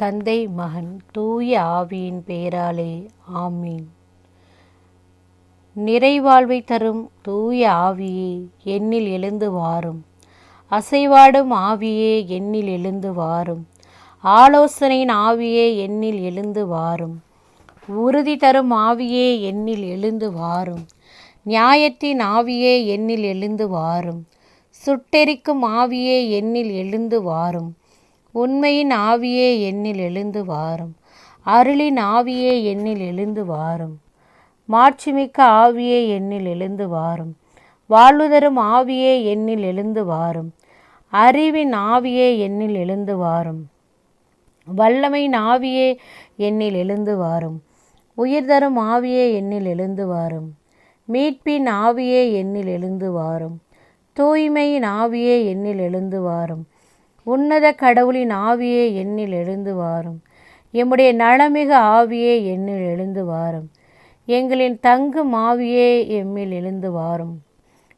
தந்தை மகன் தூய ஆவியின் பெயராலே ஆமீன். நிறைவாழ்வை தரும் தூய ஆவியே எண்ணில் எழுந்து வாரும். அசைவாடும் ஆவியே எண்ணில் எழுந்து வாரும். ஆலோசனையின் ஆவியே எண்ணில் எழுந்து வாரும். உறுதி தரும் ஆவியே என்னில் எழுந்து வாரும். நியாயத்தின் ஆவியே என்னில் எழுந்து வாரும். சுட்டெரிக்கும் ஆவியே என்னில் எழுந்து வாரும். உண்மையின் ஆவியே என்னில் எழுந்து வாரும். அருளின் ஆவியே என்னில் எழுந்து வாரும். மாட்சிமிக்க ஆவியே என்னில் எழுந்து வாரும். வாழ்வுதரும் ஆவியே என்னில் எழுந்து வாரும். அறிவின் ஆவியே என்னில் எழுந்து வாரும். வல்லமையின் ஆவியே என்னில் எழுந்து வாரும். உயிர் தரும் ஆவியே என்னில் எழுந்து வாரும். மீட்பின் ஆவியே என்னில் எழுந்து வாரும். தூய்மையின் ஆவியே என்னில் எழுந்து வாரும். உன்னத கடவுளின் ஆவியே என்னில் எழுந்து வாரும். எம்முடைய நலமிகு ஆவியே என்னில் எழுந்து வாரும். எங்களின் தங்கும் ஆவியே எம்மில் எழுந்து வாரும்.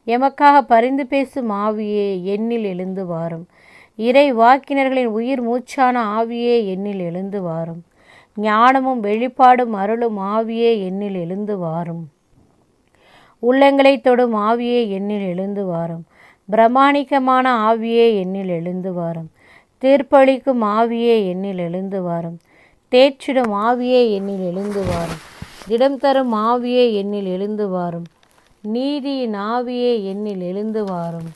எமக்காக பரிந்து பேசும் ஆவியே என்னில் எழுந்து வாரும். இறை வாக்கினர்களின் உயிர் மூச்சான ஆவியே என்னில் எழுந்து வாரும். ஞானமும் வெளிப்பாடும் அருளும் ஆவியே என்னில் எழுந்து வாரும். உள்ளங்களை தொடும் ஆவியே என்னில் எழுந்து வாரும். பிரமாணிக்கமான ஆவியே என்னில் எழுந்து வாரும் தீர்ப்பளிக்கும் ஆவியே என்னில் எழுந்து வாரும் தேற்றிடும் ஆவியே என்னில் எழுந்து வாரும் திடம் தரும் ஆவியே என்னில் எழுந்து வாரும் நீதியின் ஆவியே என்னில் எழுந்து வாரும்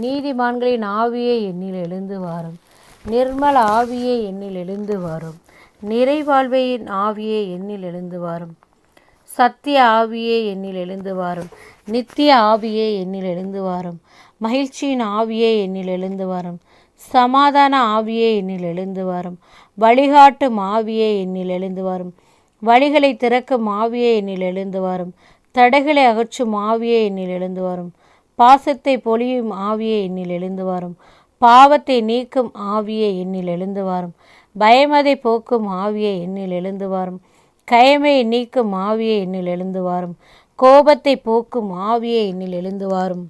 நீதிமான்களின் ஆவியே என்னில் எழுந்து வாரும் நிர்மல ஆவியே என்னில் எழுந்து வாரும் நிறைவாழ்வையின் ஆவியே என்னில் எழுந்து வாரும் சத்திய ஆவியே என்னில் எழுந்து வாரும் நித்திய ஆவியே என்னில் எழுந்து வாரும் மகிழ்ச்சியின் ஆவியே என்னில் எழுந்து வரும் சமாதான ஆவியே என்னில் எழுந்து வரும் வழிகாட்டும் ஆவியே என்னில் எழுந்து வரும் வழிகளை திறக்கும் ஆவியே என்னில் எழுந்து வரும் தடைகளை அகற்றும் ஆவியே என்னில் எழுந்து வரும் பாசத்தை பொழியும் ஆவியே என்னில் எழுந்து வரும் பாவத்தை நீக்கும் ஆவியே என்னில் எழுந்து வரும் பயமதை போக்கும் ஆவியே என்னில் எழுந்து வரும் கயமையை நீக்கும் ஆவியே என்னில் எழுந்து வாரும் கோபத்தை போக்கும் ஆவியே என்னில் எழுந்து வாரும்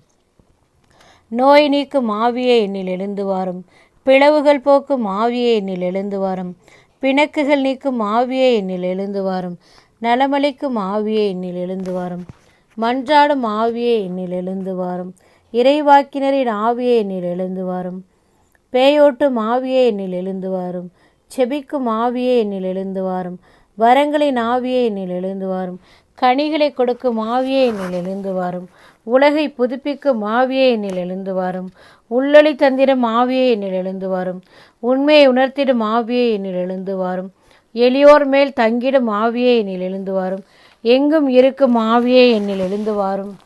நோய் நீக்கும் ஆவியே என்னில் எழுந்து வாரும். பிளவுகள் போக்கும் ஆவியே என்னில் எழுந்து வாரும். பிணக்குகள் நீக்கும் ஆவியே என்னில் எழுந்து வாரும். நலமளிக்கும் ஆவியே என்னில் எழுந்து வாரும். மன்றாடும் ஆவியே என்னில் எழுந்து வாரும். இறைவாக்கினரின் ஆவியே என்னில் எழுந்து வாரும். பேயோட்டும் ஆவியே என்னில் எழுந்து வாரும். செபிக்கும் ஆவியே என்னில் எழுந்து வாரும். வரங்களின் ஆவியே என்னில் எழுந்து வாரும். கனிகளை கொடுக்கும் ஆவியே என்னில் எழுந்து வாரும். உலகை புதுப்பிக்கும் ஆவியே என்னில் எழுந்து வாரும். உள்ளொளி தந்திரம் ஆவியே என்னில் எழுந்து வாரும். உண்மையை உணர்த்திடும் ஆவியே என்னில் எழுந்து வாரும். எளியோர் மேல் தங்கிடும் ஆவியே என்னில் எழுந்து வாரும். எங்கும் இருக்கும் ஆவியே என்னில் எழுந்து வாரும்.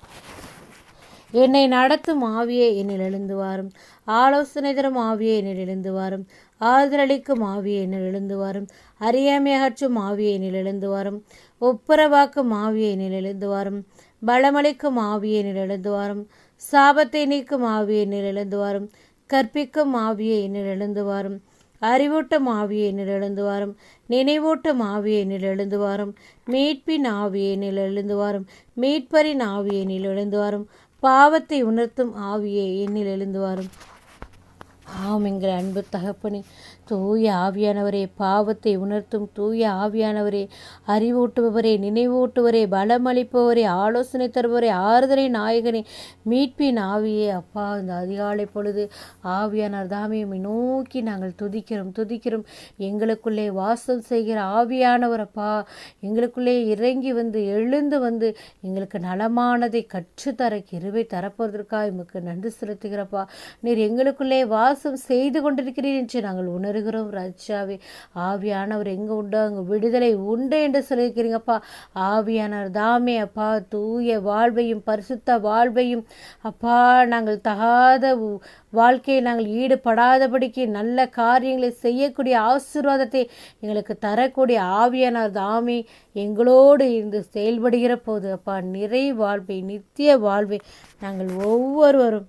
என்னை நடத்தும் ஆவியே என்னில் எழுந்து வாரும். ஆலோசனை தரும் ஆவியே என்னில் எழுந்து வாரும். ஆறுதலளிக்கும் ஆவியே என்னில் எழுந்து வாரும். அறியாமை அகற்றும் ஆவியே என்னில் எழுந்து வாரும் ஒப்புரவாக்கும் ஆவியே எழுந்து பலமளிக்கும் ஆவியே என்னில் எழுந்து வாரும் சாபத்தை நீக்கும் ஆவியே எழுந்து கற்பிக்கும் ஆவியை என்னில் எழுந்து வாரும் அறிவூட்டும் ஆவியே எழுந்து வாரும் நினைவூட்டும் ஆவியே எழுந்து வாரும் மீட்பின் ஆவியே எழுந்து வாரும் மீட்பரின் ஆவியே என்னில் எழுந்து வாரும் பாவத்தை உணர்த்தும் ஆவியை என்னில் எழுந்து வாரும் ஆம் எங்கள் அன்பு தகப்பனே தூய ஆவியானவரே பாவத்தை உணர்த்தும் தூய ஆவியானவரே அறிவூட்டுபவரே நினைவூட்டுவரே பலமளிப்பவரே ஆலோசனை தருபவரே ஆறுதலை நாயகனே மீட்பின் ஆவியே அப்பா. இந்த அதிகாலை பொழுது ஆவியானவர் தாமே நோக்கி நாங்கள் துதிக்கிறோம் துதிக்கிறோம். எங்களுக்குள்ளே வாசல் செய்கிற ஆவியானவர் அப்பா. எங்களுக்குள்ளே இறங்கி வந்து எழுந்து வந்து எங்களுக்கு நலமானதை கற்றுத்தர கிருவை தரப்போவதற்காக எமக்கு நன்றி செலுத்துகிறப்பா. நீர் எங்களுக்குள்ளே வாசம் செய்து கொண்டிருக்கிறீர் என்று நாங்கள் வருகிறோம் ராஜாவே. ஆவியானவர் எங்கே உண்டோ அங்கே விடுதலை உண்டு என்று சொல்லியிருக்கிறீங்கப்பா. ஆவியானவர் தாமே அப்பா. தூய வாழ்வையும் பரிசுத்த வாழ்வையும் அப்பா. நாங்கள் தகாத வாழ்க்கையை நாங்கள் ஈடுபடாதபடிக்கு நல்ல காரியங்களை செய்யக்கூடிய ஆசீர்வாதத்தை எங்களுக்கு தரக்கூடிய ஆவியானவர் தாமே எங்களோடு இருந்து செயல்படுகிற போது அப்பா. நிறை வாழ்வை நித்திய வாழ்வை நாங்கள் ஒவ்வொருவரும்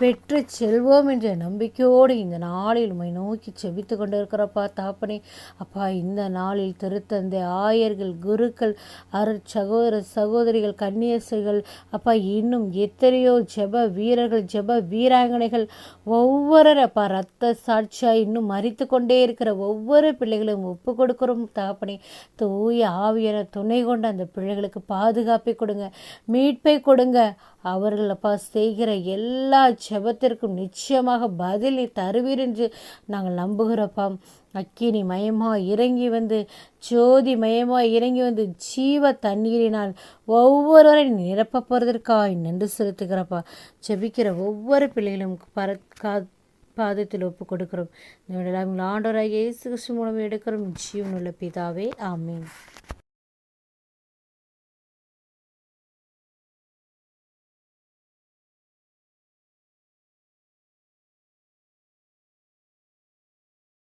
பெற்று செல்வோம் என்ற நம்பிக்கையோடு இந்த நாளில் உண்மை நோக்கி செபித்து கொண்டிருக்கிறப்பா தாப்பனே. அப்பா இந்த நாளில் திருத்தந்தை ஆயர்கள் குருக்கள் அரு சகோதர சகோதரிகள் கன்னியசுகள் அப்பா இன்னும் எத்தனையோ ஜெப வீரர்கள் ஜெப வீராங்கனைகள் ஒவ்வொரு அப்பா ரத்த சாட்சியாக இன்னும் மறித்து கொண்டே இருக்கிற ஒவ்வொரு பிள்ளைகளும் ஒப்பு கொடுக்குறோம் தாப்பனே. தூய ஆவியன துணை கொண்டு அந்த பிள்ளைகளுக்கு பாதுகாப்பை கொடுங்க மீட்பை கொடுங்க. அவர்கள் அப்பா செய்கிற எல்லா ஜெபத்திற்கும் நிச்சயமாக பதில் தருவீர் என்று நாங்கள் நம்புகிறப்பா. அக்கினி மயமாக இறங்கி வந்து ஜோதி மயமாக இறங்கி வந்து ஜீவ தண்ணீரினால் ஒவ்வொருவரையும் நிரப்ப போகிறதற்காக நன்றி செலுத்துகிறப்பா. ஜெபிக்கிற ஒவ்வொரு பிள்ளைகளும் பர கா பாதத்தில் ஒப்பு கொடுக்கிறோம். ஆண்டோராக இயேசு கிருஷ்ண மூலம் எடுக்கிறோம். ஜீவனுள்ள பிதாவே ஆமீன்.